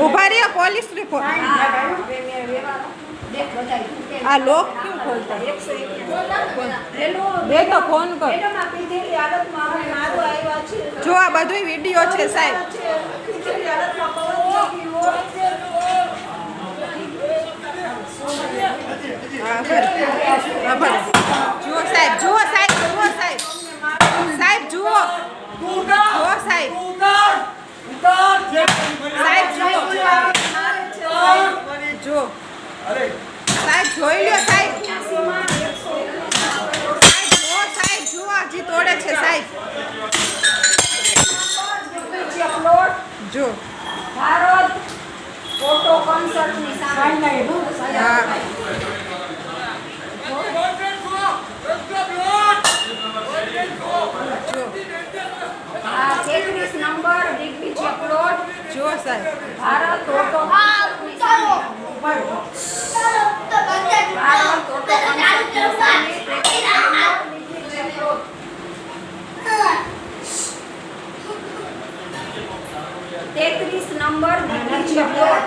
ઊભા રહ્યા, police report આ લોક ક્યું ખોલતા? બે તો ફોન કર. જો આ બધું વીડિયો છે, સાહેબ. જુઓ સાહેબ જુઓ સાહેબ જુઓ સાહેબ. સાહેબ, જુઓ. જોઈ લ્યો સાહેબ. સાહેબ જુઓ હજી તોડે છે સાહેબ. જો. ભારત ફોટો કોન્સર્ટની સામે હા જો આ તેત્રીસ નંબર દિગ્વિજય પ્લોટ જુઓ સાહેબ ભારત ફોટો કોન્સર્ટની સામે ભારત ફોટો કોન્સર્ટની સામે તેત્રીસ નંબર દિગ્વિજય પ્લોટ